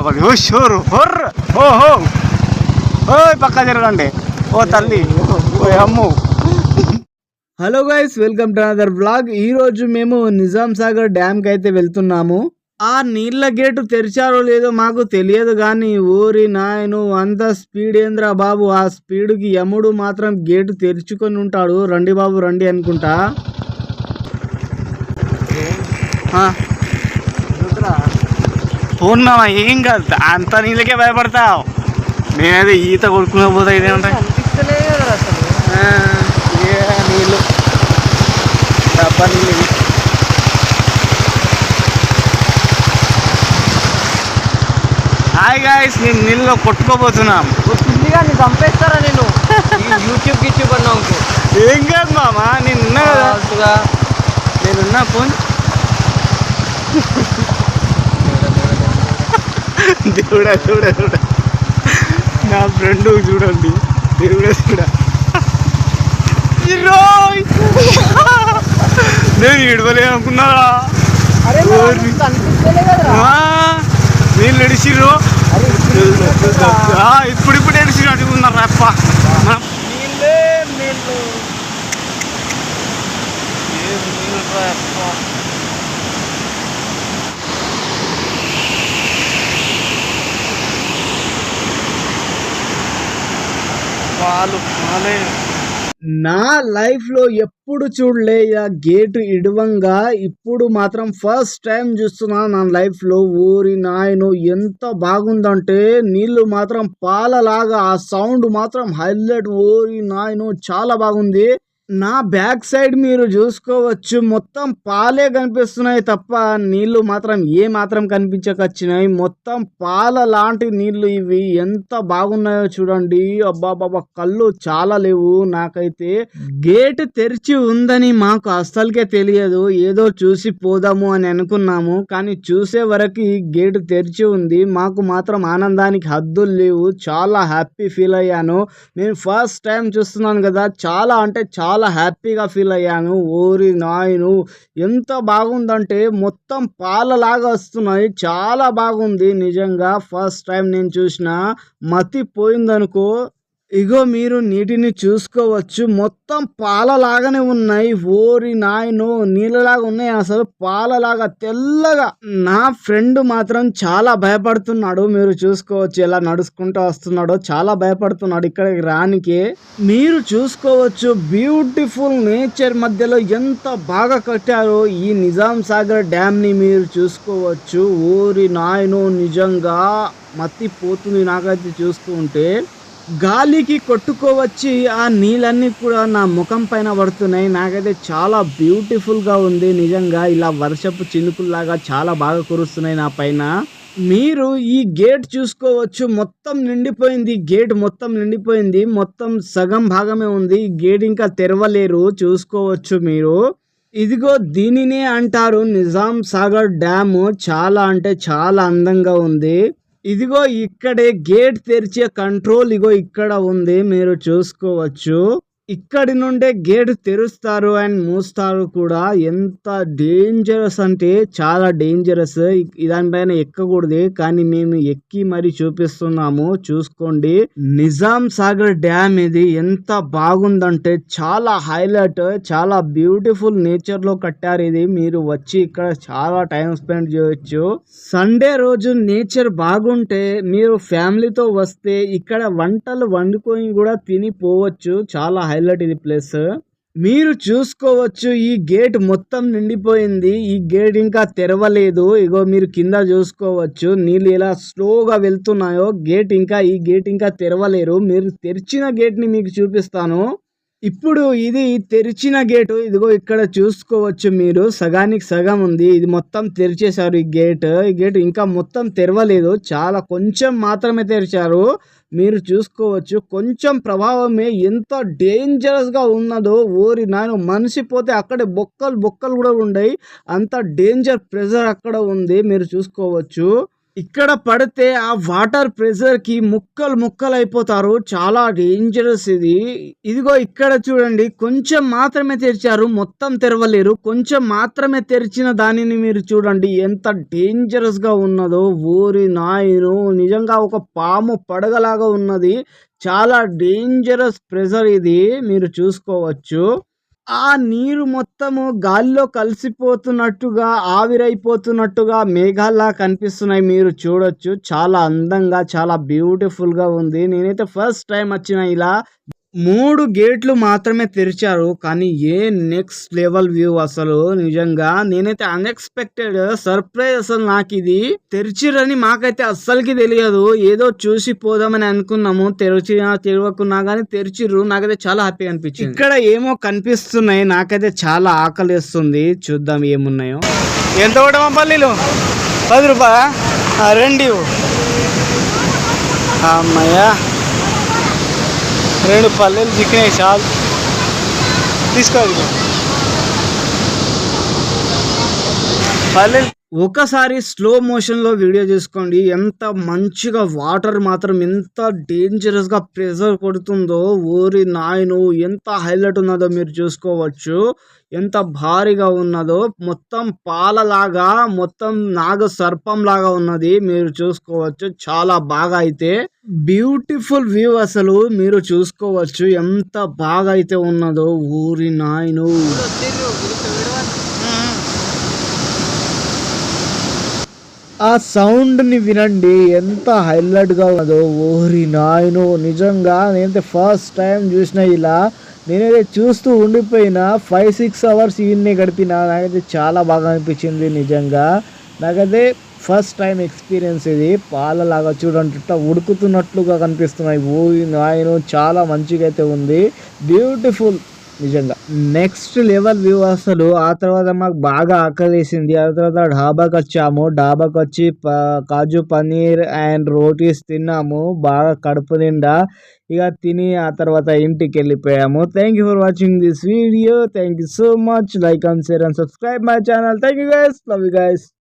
ఒకటి ఓ షోరు హొర్ర ఓ పక్క జరగండి ఓ తల్లి. ఓ Ammu. Hello guys welcome to another blog ఈ రోజు మేము నిజాం సాగర్ డ్యామ్కి అయితే వెళ్తున్నాము. ఆ నీళ్ళ గేటు తెరిచారో లేదో మాకు తెలియదు కానీ ఊరి నాయను అంత స్పీడ్ ఏంద్రా బాబు. ఆ స్పీడ్కి యముడు మాత్రం గేటు తెరుచుకొని ఉంటాడు. రండి బాబు రండి అనుకుంటా. మామ ఏం కాదు. అంత నీళ్ళకే భయపడతావు. నేనైతే ఈత కొడుకునే పోతా ఇదేమంటే ఏ నీళ్ళు. డబ్బా నీళ్ళు. హాయ్ గాయస్ నేను నీళ్ళలో కొట్టుకోబోతున్నాం. ఓ పిల్లిగా నీ చంపేస్తారా నేను యూట్యూబ్ గిట్యూబ్ అన్నావు ఏం కాదు మామ నేను ఉన్నా కదా. నేను ఉన్నా ఫోన్. దేవుడా చూడ చూడ నా ఫ్రెండ్ చూడండి దేవుడా చూడ! నేను ఇడవలే అనుకున్నారా వీళ్ళు ఆ, ఇప్పుడు ఇప్పుడు ఎడిసినట్టు ఉన్నారు అప్ప. మనం నీళ్ళే నీళ్ళు ఏం నీళ్ళురా అప్ప. నా లైఫ్లో ఎప్పుడు చూడలే ఆ గేటు ఇడవంగా ఇప్పుడు మాత్రం ఫస్ట్ టైం చూస్తున్నా నా లైఫ్లో ఊరి నాయను ఎంత బాగుందంటే నీళ్ళు మాత్రం పాలలాగా ఆ సౌండ్ మాత్రం హైలైట్. ఊరి నాయను చాలా బాగుంది. నా బ్యాక్ సైడ్ మీరు చూసుకోవచ్చు. మొత్తం పాలే కనిపిస్తున్నాయి తప్ప నీళ్ళు మాత్రం ఏ మాత్రం కనిపించకొచ్చినాయి. మొత్తం పాల లాంటి నీళ్ళు ఇవి. ఎంత బాగున్నాయో చూడండి. అబ్బా బాబా కళ్ళు చాలా లేవు. నాకైతే గేట్ తెరిచి ఉందని మాకు అస్సలకే తెలియదు. ఏదో చూసి పోదాము అని అనుకున్నాము. కానీ చూసే వరకు ఈ గేట్ తెరిచి ఉంది. మాకు మాత్రం ఆనందానికి హద్దులు లేవు. చాలా హ్యాపీ ఫీల్ అయ్యాను. నేను ఫస్ట్ టైం చూస్తున్నాను కదా. చాలా అంటే చాలా చాలా హ్యాపీగా ఫీల్ అయ్యాను. ఓరి నాయను ఎంత బాగుందంటే మొత్తం పాలలాగా వస్తున్నాయి. చాలా బాగుంది. నిజంగా ఫస్ట్ టైం నేను చూసిన మతి పోయిందనుకో ఇగో మీరు నీటిని చూసుకోవచ్చు. మొత్తం పాలలాగానే ఉన్నాయి. ఓరి నాయను నీళ్ళలాగా ఉన్నాయి. అసలు పాలలాగా తెల్లగా. నా ఫ్రెండ్ మాత్రం చాలా భయపడుతున్నాడు. మీరు చూసుకోవచ్చు ఎలా నడుచుకుంటూ వస్తున్నాడో. చాలా భయపడుతున్నాడు ఇక్కడికి రానికే. మీరు చూసుకోవచ్చు బ్యూటిఫుల్ నేచర్ మధ్యలో ఎంత బాగా కట్టారో ఈ నిజాం సాగర్ డ్యామ్ని మీరు చూసుకోవచ్చు. ఓరి నాయను నిజంగా మత్తి పోతుంది నాకైతే చూస్తూ ఉంటే. గాలికి కొట్టుకోవచ్చి ఆ నీళ్ళన్నీ కూడా నా ముఖం పైన పడుతున్నాయి. నాకైతే చాలా బ్యూటిఫుల్గా ఉంది. నిజంగా ఇలా వర్షపు చినుకుల్లాగా చాలా బాగా కురుస్తున్నాయి నా పైన. మీరు ఈ గేట్ చూసుకోవచ్చు. మొత్తం నిండిపోయింది. గేట్ మొత్తం నిండిపోయింది. మొత్తం సగం భాగమే ఉంది. ఈ గేట్ ఇంకా తెరవలేరు. చూసుకోవచ్చు మీరు. ఇదిగో దీనినే అంటారు నిజాం సాగర్ డ్యామ్. చాలా అంటే చాలా అందంగా ఉంది. ఇదిగో ఇక్కడే గేట్ తెరిచే కంట్రోల్ ఇగో ఇక్కడ ఉంది మీరు చూసుకోవచ్చు. ఇక్కడి నుండే గేట్ తెరుస్తారు అండ్ మూస్తారు కూడా. ఎంత డేంజరస్ అంటే చాలా డేంజరస్ దానిపైన ఎక్కకూడదు. కానీ మేము ఎక్కి మరి చూపిస్తున్నాము. చూసుకోండి. నిజాం సాగర్ డ్యామ్ ఇది ఎంత బాగుందంటే చాలా హైలైట్ చాలా బ్యూటిఫుల్ నేచర్లో కట్టారు ఇది. మీరు వచ్చి ఇక్కడ చాలా టైం స్పెండ్ చేయొచ్చు. సండే రోజు నేచర్ బాగుంటే మీరు ఫ్యామిలీతో వస్తే ఇక్కడ వంటలు వండుకొని కూడా తిని పోవచ్చు. చాలా హైలైట్ ఇది ప్లేస్. మీరు చూసుకోవచ్చు ఈ గేట్ మొత్తం నిండిపోయింది. ఈ గేట్ ఇంకా తెరవలేదు. ఇగో మీరు కింద చూసుకోవచ్చు. నీళ్ళు ఎలా స్లోగా వెళ్తున్నాయో. గేట్ ఇంకా ఈ గేట్ ఇంకా తెరవలేరు. మీరు తెరిచిన గేట్ని మీకు చూపిస్తాను. ఇప్పుడు ఇది తెరిచిన గేటు. ఇదిగో ఇక్కడ చూసుకోవచ్చు మీరు. సగానికి సగం ఉంది. ఇది మొత్తం తెరిచేశారు ఈ గేట్. ఈ గేట్ ఇంకా మొత్తం తెరవలేదు. చాలా కొంచెం మాత్రమే తెరిచారు. మీరు చూసుకోవచ్చు. కొంచెం ప్రభావమే ఎంత డేంజరస్గా ఉన్నదో ఓరి నాయన మనిషి పోతే అక్కడే బొక్కలు బొక్కలు కూడా ఉన్నాయి అంత డేంజర్ ప్రెజర్ అక్కడ ఉంది. మీరు చూసుకోవచ్చు. ఇక్కడ పడితే ఆ వాటర్ ప్రెషర్కి ముక్కలు ముక్కలు అయిపోతారు చాలా డేంజరస్ ఇది. ఇదిగో ఇక్కడ చూడండి. కొంచెం మాత్రమే తెరిచారు. మొత్తం తెరవలేరు. కొంచెం మాత్రమే తెరిచిన దానిని మీరు చూడండి. ఎంత డేంజరస్గా ఉన్నదో. ఊరి నాయను. నిజంగా ఒక పాము పడగలాగా ఉన్నది. చాలా డేంజరస్ ప్రెషర్ ఇది. మీరు చూసుకోవచ్చు. ఆ నీరు మొత్తము గాలిలో కలిసిపోతున్నట్టుగా ఆవిరైపోతున్నట్టుగా మేఘాల్లా కనిపిస్తున్నాయి. మీరు చూడొచ్చు. చాలా అందంగా చాలా బ్యూటిఫుల్గా ఉంది. నేనైతే ఫస్ట్ టైం వచ్చిన ఇలా మూడు గేట్లు మాత్రమే తెరిచారు కానీ ఏ నెక్స్ట్ లెవెల్ వ్యూ అసలు? నిజంగా నేనైతే అన్ఎక్స్పెక్టెడ్ సర్ప్రైజ్ అసలు నాకు ఇది. తెరిచిరని మాకైతే అస్సలకి తెలియదు. ఏదో చూసి పోదామని అనుకున్నాము. తెరిచినా తెరవకున్నా కానీ తెరిచిర్రు. నాకైతే చాలా హ్యాపీగా అనిపించింది. ఇక్కడ ఏమో కనిపిస్తున్నాయి. నాకైతే చాలా ఆకలిస్తుంది. చూద్దాం ఏమున్నాయో. ఎంత కూడా పల్లీలు పది రూపాయ రెండు అమ్మయ్యా. రెండు పల్లెలు చిక్కినాయి చాలు. తీసుకోవాలి పల్లెలు ఒకసారి స్లో మోషన్లో వీడియో చేసుకోండి. ఎంత మంచిగా వాటర్ మాత్రం ఎంత డేంజరస్గా ప్రెజర్ కొడుతుందో ఊరి నాయను ఎంత హైలైట్ ఉన్నదో మీరు చూసుకోవచ్చు. ఎంత భారీగా ఉన్నదో మొత్తం పాలలాగా మొత్తం నాగ సర్పం లాగా ఉన్నది మీరు చూసుకోవచ్చు. చాలా బాగా అయితే. బ్యూటిఫుల్ వ్యూ అసలు మీరు చూసుకోవచ్చు. ఎంత బాగా అయితే ఉన్నదో ఊరి నాయను. ఆ సౌండ్ని వినండి. ఎంత హైలైట్గా ఉన్నదో. ఓరి నాయను నిజంగా నేనైతే ఫస్ట్ టైం చూసిన ఇలా. నేనైతే చూస్తూ ఉండిపోయిన ఫైవ్ సిక్స్ అవర్స్ ఈవినింగ్ గడిపిన నాకైతే చాలా బాగా అనిపించింది నిజంగా. నాకైతే ఫస్ట్ టైం ఎక్స్పీరియన్స్ ఇది. పాలలాగా చూడండి ఉడుకుతున్నట్లుగా కనిపిస్తున్నాయి. ఓ నాయను చాలా మంచిగా అయితే ఉంది. బ్యూటిఫుల్ నిజంగా. నెక్స్ట్ లెవెల్ వ్యూ అసలు ఆ తర్వాత మాకు బాగా ఆకలేసింది. ఆ తర్వాత డాబాకి వచ్చాము డాబాకి వచ్చి కాజు పన్నీర్ అండ్ రోటీస్ తిన్నాము. బాగా కడుపు నిండా. ఇక తిని ఆ తర్వాత ఇంటికి వెళ్ళిపోయాము thank you for watching this video thank you so much like and share and subscribe my channel thank you guys love you guys